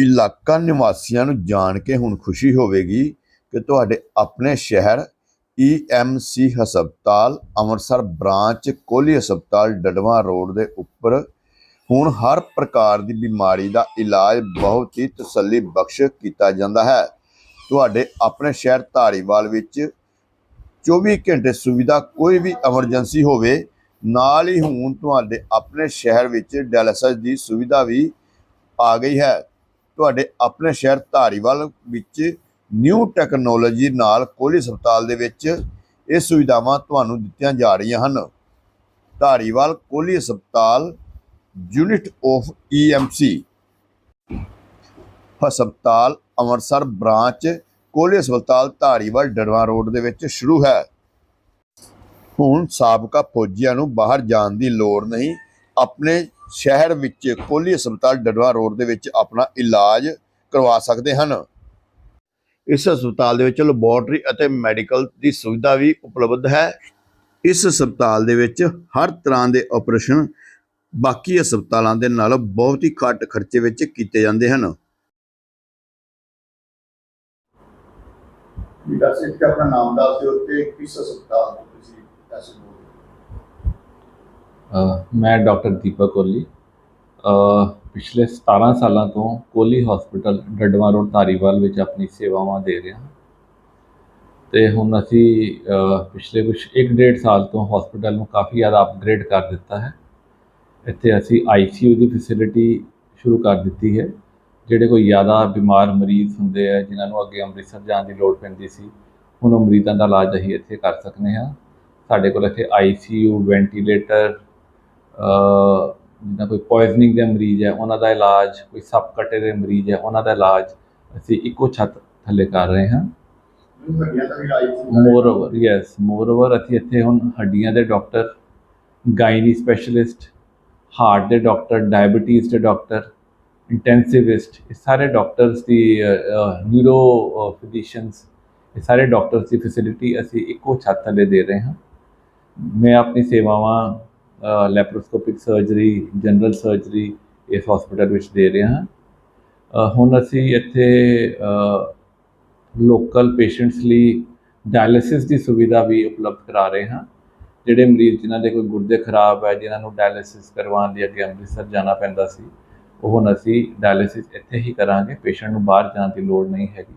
ਇਲਾਕਾ ਨਿਵਾਸੀਆਂ ਨੂੰ ਜਾਣ ਕੇ ਹੁਣ ਖੁਸ਼ੀ ਹੋਵੇਗੀ ਕਿ ਤੁਹਾਡੇ ਆਪਣੇ ਸ਼ਹਿਰ ਈਐਮਸੀ ਹਸਪਤਾਲ, ਅੰਮ੍ਰਿਤਸਰ ਬ੍ਰਾਂਚ, ਕੋਹਲੀ ਹਸਪਤਾਲ, ਡਡਵਾ ਰੋਡ ਦੇ ਉੱਪਰ। ਹੁਣ ਹਰ ਪ੍ਰਕਾਰ ਦੀ ਬਿਮਾਰੀ ਦਾ ਇਲਾਜ ਬਹੁਤ ਹੀ ਤਸੱਲੀ ਬਖਸ਼ ਕੀਤਾ ਜਾਂਦਾ ਹੈ। ਤੁਹਾਡੇ ਆਪਣੇ ਸ਼ਹਿਰ ਧਾਰੀਵਾਲ ਵਿੱਚ 24 ਘੰਟੇ ਸੁਵਿਧਾ ਕੋਈ ਵੀ ਐਮਰਜੈਂਸੀ ਹੋਵੇ, ਨਾਲ ਹੀ ਹੁਣ ਤੁਹਾਡੇ ਆਪਣੇ ਸ਼ਹਿਰ ਵਿੱਚ ਡਾਇਲਿਸਿਸ ਦੀ ਸੁਵਿਧਾ ਵੀ ਆ ਗਈ ਹੈ। ਤੁਹਾਡੇ ਆਪਣੇ ਸ਼ਹਿਰ ਧਾਰੀਵਾਲ ਵਿੱਚ ਨਿਊ ਟੈਕਨੋਲੋਜੀ ਨਾਲ ਕੋਹਲੀ ਹਸਪਤਾਲ ਦੇ ਵਿੱਚ ਇਹ ਸੁਵਿਧਾਵਾਂ ਤੁਹਾਨੂੰ ਦਿੱਤੀਆਂ ਜਾ ਰਹੀਆਂ ਹਨ। ਧਾਰੀਵਾਲ ਕੋਹਲੀ ਹਸਪਤਾਲ ਯੂਨਿਟ ਆਫ ਈਐਮਸੀ ਹਸਪਤਾਲ ਅੰਮ੍ਰਿਤਸਰ ਬ੍ਰਾਂਚ ਕੋਹਲੀ ਹਸਪਤਾਲ ਧਾਰੀਵਾਲ ਡੜਵਾ ਰੋਡ ਦੇ ਵਿੱਚ ਸ਼ੁਰੂ ਹੈ। ਹੁਣ ਸਾਬਕਾ ਫੌਜੀਆਂ ਨੂੰ ਬਾਹਰ ਜਾਣ ਦੀ ਲੋੜ ਨਹੀਂ। ਆਪਣੇ ਸ਼ਹਿਰ ਵਿੱਚ ਕੋਹਲੀ ਹਸਪਤਾਲ ਡੜਵਾ ਰੋਡ ਦੇ ਵਿੱਚ ਆਪਣਾ ਇਲਾਜ ਕਰਵਾ ਸਕਦੇ ਹਨ। ਇਸ ਹਸਪਤਾਲ ਦੇ ਵਿੱਚ ਲੈਬੋਰਟਰੀ ਅਤੇ ਮੈਡੀਕਲ ਦੀ ਸੁਵਿਧਾ ਵੀ ਉਪਲਬਧ ਹੈ। ਇਸ ਹਸਪਤਾਲ ਦੇ ਵਿੱਚ ਹਰ ਤਰ੍ਹਾਂ ਦੇ ਆਪਰੇਸ਼ਨ ਬਾਕੀ ਹਸਪਤਾਲਾਂ ਦੇ ਨਾਲ ਬਹੁਤ ਹੀ ਘੱਟ ਖਰਚੇ ਵਿੱਚ ਕੀਤੇ ਜਾਂਦੇ ਹਨ। ਜੀ ਆਪਣਾ ਨਾਮ ਦੱਸ ਦਿਓ ਤੇ ਕਿਸ ਹਸਪਤਾਲ ਤੋਂ ਤੁਸੀਂ ਪੈਸੇ ਅ, ਮੈਂ ਡਾਕਟਰ ਦੀਪਕ ਕੋਹਲੀ। ਪਿਛਲੇ 17 ਸਾਲਾਂ ਤੋਂ ਕੋਹਲੀ ਹਸਪੀਟਲ ਡੱਡਵਾ ਰੋਡ ਧਾਰੀਵਾਲ ਵਿੱਚ ਆਪਣੀ ਸੇਵਾਵਾਂ ਦੇ ਰਿਹਾ। ਹਾਂ ਤੇ ਹੁਣ ਅਸੀਂ ਅ, ਪਿਛਲੇ ਕੁਝ 1.5 ਸਾਲ ਤੋਂ ਹਸਪੀਟਲ ਨੂੰ ਕਾਫੀ ਜ਼ਿਆਦਾ ਅਪਗ੍ਰੇਡ ਕਰ ਦਿੱਤਾ ਹੈ। ਇੱਥੇ ਅਸੀਂ ਆਈਸੀਯੂ ਦੀ ਫੈਸਿਲਿਟੀ ਸ਼ੁਰੂ ਕਰ ਦਿੱਤੀ ਹੈ। ਜਿਹੜੇ ਕੋਈ ਜ਼ਿਆਦਾ ਬਿਮਾਰ ਮਰੀਜ਼ ਹੁੰਦੇ ਆ ਜਿਨ੍ਹਾਂ ਨੂੰ ਅੱਗੇ ਅੰਮ੍ਰਿਤਸਰ ਜਾਣ ਦੀ ਲੋੜ ਪੈਂਦੀ ਸੀ ਹੁਣ ਉਹ ਮਰੀਜ਼ਾਂ ਦਾ ਇਲਾਜ ਅਸੀਂ ਇੱਥੇ ਕਰ ਸਕਦੇ ਹਾਂ। ਸਾਡੇ ਕੋਲ ਇੱਥੇ ਆਈਸੀਯੂ ਵੈਂਟੀਲੇਟਰ ਜਿੱਦਾਂ ਕੋਈ ਪੋਇਜ਼ਨਿੰਗ ਦੇ ਮਰੀਜ਼ ਹੈ, ਉਹਨਾਂ ਦਾ ਇਲਾਜ, ਕੋਈ ਸੱਪ ਕੱਟੇ ਦੇ ਮਰੀਜ਼ ਹੈ, ਉਹਨਾਂ ਦਾ ਇਲਾਜ ਅਸੀਂ ਇੱਕੋ ਛੱਤ ਥੱਲੇ ਕਰ ਰਹੇ ਹਾਂ। ਹੱਡੀਆਂ more over yes more over ਅਸੀਂ ਇੱਥੇ ਹੁਣ ਹੱਡੀਆਂ ਦੇ ਡਾਕਟਰ ਗਾਇਨੀ ਸਪੈਸ਼ਲਿਸਟ ਹਾਰਟ ਦੇ ਡਾਕਟਰ ਡਾਇਬੀਟੀਜ਼ ਦੇ ਡਾਕਟਰ ਇੰਟੈਂਸਿਵਿਸਟ ਇਹ ਸਾਰੇ ਡਾਕਟਰਸ ਦੀ ਨਿਊਰੋ ਫਿਜ਼ੀਸ਼ੀਅਨਸ ਇਹ ਸਾਰੇ ਡਾਕਟਰਸ ਦੀ ਫੈਸਿਲਿਟੀ ਅਸੀਂ ਇੱਕੋ ਛੱਤ ਥੱਲੇ ਦੇ ਰਹੇ ਹਾਂ। ਮੈਂ ਆਪਣੀ ਸੇਵਾਵਾਂ ਲੈਪਰੋਸਕੋਪਿਕ ਸਰਜਰੀ ਜਨਰਲ ਸਰਜਰੀ ਇਸ ਹਸਪੀਟਲ ਵਿੱਚ ਦੇ ਰਹੇ ਹਾਂ। ਹੁਣ ਅਸੀਂ ਇੱਥੇ ਲੋਕਲ ਪੇਸ਼ੈਂਟਸ ਲਈ ਡਾਇਲਿਸਿਸ ਦੀ ਸੁਵਿਧਾ ਵੀ ਉਪਲਬਧ ਕਰਾ ਰਹੇ ਹਾਂ। ਜਿਹੜੇ ਮਰੀਜ਼ ਜਿਨ੍ਹਾਂ ਦੇ ਕੋਈ ਗੁਰਦੇ ਖਰਾਬ ਹੈ, ਜਿਨ੍ਹਾਂ ਨੂੰ ਡਾਇਲਿਸਿਸ ਕਰਵਾਉਣ ਲਈ ਅੱਗੇ ਅੰਮ੍ਰਿਤਸਰ ਜਾਣਾ ਪੈਂਦਾ ਸੀ, ਉਹ ਹੁਣ ਅਸੀਂ ਡਾਇਲਿਸਿਸ ਇੱਥੇ ਹੀ ਕਰਾਂਗੇ ਪੇਸ਼ੈਂਟ ਨੂੰ ਬਾਹਰ ਜਾਣ ਦੀ ਲੋੜ ਨਹੀਂ ਹੈਗੀ।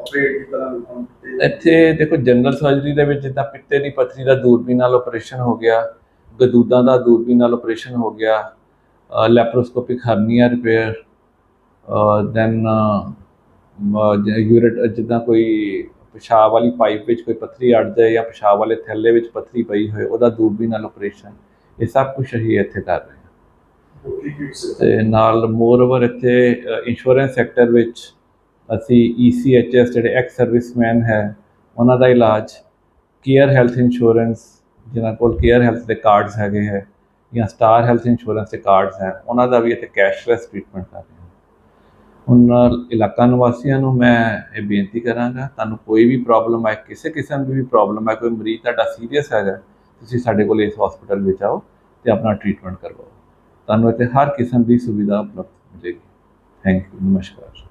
ਆਪਰੇਟ ਦੀ ਤਰ੍ਹਾਂ ਇੱਥੇ ਦੇਖੋ ਜਨਰਲ ਸਰਜਰੀ ਦੇ ਵਿੱਚ ਜਿੱਦਾਂ ਪਿੱਤੇ ਦੀ ਪੱਥਰੀ ਦਾ ਦੂਰਬੀਨ ਨਾਲ ਆਪਰੇਸ਼ਨ ਹੋ ਗਿਆ ਗਦੂਦਾਂ ਦਾ ਦੂਰਬੀਨ ਨਾਲ ਆਪਰੇਸ਼ਨ ਹੋ ਗਿਆ ਲੈਪਰੋਸਕੋਪਿਕ ਹਰਨੀਆ ਰਿਪੇਅਰ ਦੈਨ ਯੂਰਿਟ ਜਿੱਦਾਂ ਕੋਈ ਪਿਸ਼ਾਬ ਵਾਲੀ ਪਾਈਪ ਵਿੱਚ ਕੋਈ ਪੱਥਰੀ ਅੜ ਜਾਏ ਜਾਂ ਪਿਸ਼ਾਬ ਵਾਲੇ ਥੈਲੇ ਵਿੱਚ ਪੱਥਰੀ ਪਈ ਹੋਏ ਉਹਦਾ ਦੂਰਬੀਨ ਨਾਲ ਆਪਰੇਸ਼ਨ ਇਹ ਸਭ ਕੁਝ ਅਸੀਂ ਇੱਥੇ ਕਰ ਰਹੇ ਹਾਂ। ਤੇ ਨਾਲ ਮੋਰ ਓਵਰ ਇੱਥੇ ਇੰਸ਼ੋਰੈਂਸ ਸੈਕਟਰ ਵਿੱਚ ਅਸੀਂ ECHS ਜਿਹੜੇ ਐਕਸ ਸਰਵਿਸਮੈਨ ਹੈ, ਉਹਨਾਂ ਦਾ ਇਲਾਜ ਕੇਅਰ ਹੈਲਥ ਇੰਸ਼ੋਰੈਂਸ ਜਿਨ੍ਹਾਂ ਕੋਲ ਕੇਅਰ ਹੈਲਥ ਦੇ ਕਾਰਡਸ ਹੈਗੇ ਹੈ ਜਾਂ ਸਟਾਰ ਹੈਲਥ ਇੰਸ਼ੋਰੈਂਸ ਦੇ ਕਾਰਡਸ ਹੈ, ਉਹਨਾਂ ਦਾ ਵੀ ਇੱਥੇ ਕੈਸ਼ਲੈਸ ਟ੍ਰੀਟਮੈਂਟ ਕਰ ਰਹੇ ਹਾਂ। ਹੁਣ ਇਲਾਕਾ ਨਿਵਾਸੀਆਂ ਨੂੰ ਮੈਂ ਇਹ ਬੇਨਤੀ ਕਰਾਂਗਾ, ਤੁਹਾਨੂੰ ਕੋਈ ਵੀ ਪ੍ਰੋਬਲਮ ਹੈ, ਕਿਸੇ ਕਿਸਮ ਦੀ ਵੀ ਪ੍ਰੋਬਲਮ ਹੈ, ਕੋਈ ਮਰੀਜ਼ ਤੁਹਾਡਾ ਸੀਰੀਅਸ ਹੈਗਾ, ਤੁਸੀਂ ਸਾਡੇ ਕੋਲ ਇਸ ਹਸਪੀਟਲ ਵਿੱਚ ਆਓ ਤੇ ਆਪਣਾ ਟ੍ਰੀਟਮੈਂਟ ਕਰਵਾਓ। ਤੁਹਾਨੂੰ ਇੱਥੇ ਹਰ ਕਿਸਮ ਦੀ ਸੁਵਿਧਾ ਉਪਲਬਧ ਮਿਲੇਗੀ। ਥੈਂਕ ਯੂ ਨਮਸਕਾਰ।